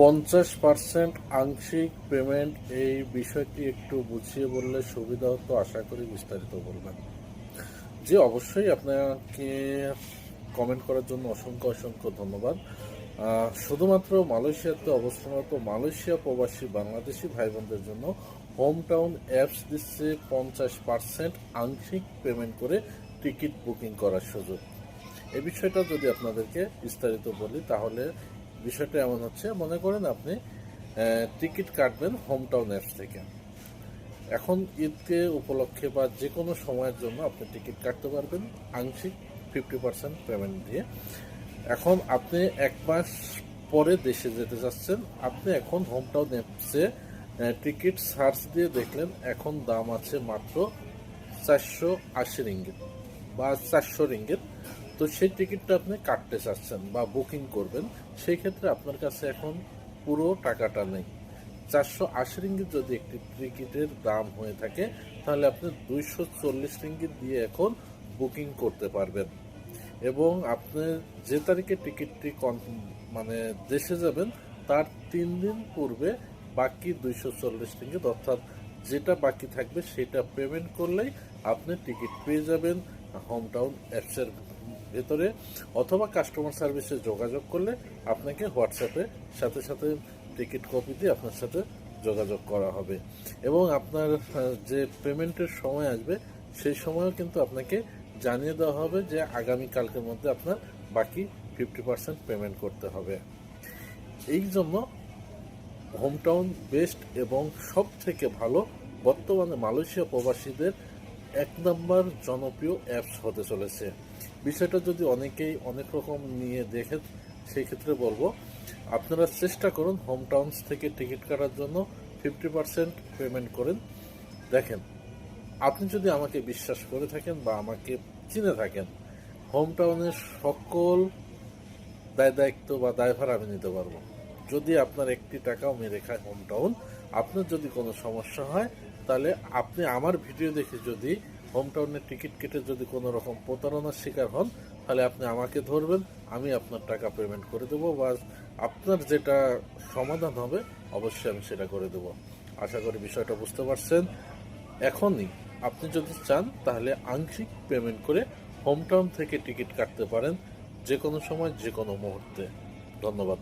পঞ্চাশ পার্সেন্ট আংশিক পেমেন্ট এই বিষয়টি একটু বুঝিয়ে বললে সুবিধা হতো, আশা করি বিস্তারিত বলবেন। যে অবশ্যই আপনাকে কমেন্ট করার জন্য অসংখ্য অসংখ্য ধন্যবাদ। শুধুমাত্র মালয়েশিয়াতে অবস্থানরত মালয়েশিয়া প্রবাসী বাংলাদেশি ভাই বোনদের জন্য হোম টাউন অ্যাপস দিচ্ছে পঞ্চাশ পার্সেন্ট আংশিক পেমেন্ট করে টিকিট বুকিং করার সুযোগ। এ বিষয়টা যদি আপনাদেরকে বিস্তারিত বলি, তাহলে বিষয়টা এমন হচ্ছে, মনে করেন আপনি টিকিট কাটবেন হোম টাউন অ্যাপস থেকে। এখন ঈদকে উপলক্ষে বা যে কোনো সময়ের জন্য আপনি টিকিট কাটতে পারবেন, আংশিক ফিফটি পার্সেন্ট পেমেন্ট দিয়ে। এখন আপনি এক মাস পরে দেশে যেতে যাচ্ছেন আপনি এখন হোম টাউন অ্যাপসে টিকিট সার্চ দিয়ে দেখলেন এখন দাম আছে মাত্র চারশো আশি রিঙ্গিত বা চারশো রিঙ্গিত। তো সেই টিকিটটা আপনি কাটতে চাচ্ছেন বা বুকিং করবেন, সেই ক্ষেত্রে আপনার কাছে এখন পুরো টাকাটা নেই। চারশো আশি রিঙ্গিত যদি একটি টিকিটের দাম হয়ে থাকে, তাহলে আপনি দুইশো চল্লিশ রিঙ্গিত দিয়ে এখন বুকিং করতে পারবেন। এবং আপনি যে তারিখে টিকিটটি মানে দেশে যাবেন, তার তিন দিন পূর্বে বাকি দুইশো চল্লিশ রিঙ্গিত, অর্থাৎ যেটা বাকি থাকবে সেটা পেমেন্ট করলেই আপনি টিকিট পেয়ে যাবেন। হোম টাউন অ্যাপসের ভেতরে অথবা কাস্টমার সার্ভিসে যোগাযোগ করলে আপনাকে হোয়াটসঅ্যাপে সাথে সাথে টিকিট কপি দিয়ে আপনার সাথে যোগাযোগ করা হবে। এবং আপনার যে পেমেন্টের সময় আসবে, সেই সময়ও কিন্তু আপনাকে জানিয়ে দেওয়া হবে যে আগামী কালকের মধ্যে আপনার বাকি ফিফটি পার্সেন্ট পেমেন্ট করতে হবে। এই জন্য হোমটাউন বেস্ট এবং সব থেকে ভালো বর্তমানে মালয়েশিয়া প্রবাসীদের এক নম্বর জনপ্রিয় অ্যাপস হতে চলেছে। বিষয়টা যদি অনেকেই অনেক রকম নিয়ে দেখে সেই ক্ষেত্রে বলব, আপনারা চেষ্টা করুন হোম টাউনস থেকে টিকিট কাটার জন্য ফিফটি পার্সেন্ট পেমেন্ট করেন। দেখেন, আপনি যদি আমাকে বিশ্বাস করে থাকেন বা আমাকে চিনে থাকেন হোম টাউনের সকল দায় দায়িত্ব বা দায়ভার আমি নিতে পারব। যদি আপনার একটি টাকাও মেরে খায় হোম টাউন আপনার যদি কোনো সমস্যা হয়, তাহলে আপনি আমার ভিডিও দেখে যদি হোম টাউনের টিকিট কেটে যদি কোনো রকম প্রতারণার শিকার হন, তাহলে আপনি আমাকে ধরবেন, আমি আপনার টাকা পেমেন্ট করে দেবো বা আপনার যেটা সমাধান হবে, অবশ্যই আমি সেটা করে দেবো। আশা করি বিষয়টা বুঝতে পারছেন। এখনই আপনি যদি চান, তাহলে আংশিক পেমেন্ট করে হোম টাউন থেকে টিকিট কাটতে পারেন যে কোনো সময় যে কোনো মুহূর্তে। ধন্যবাদ।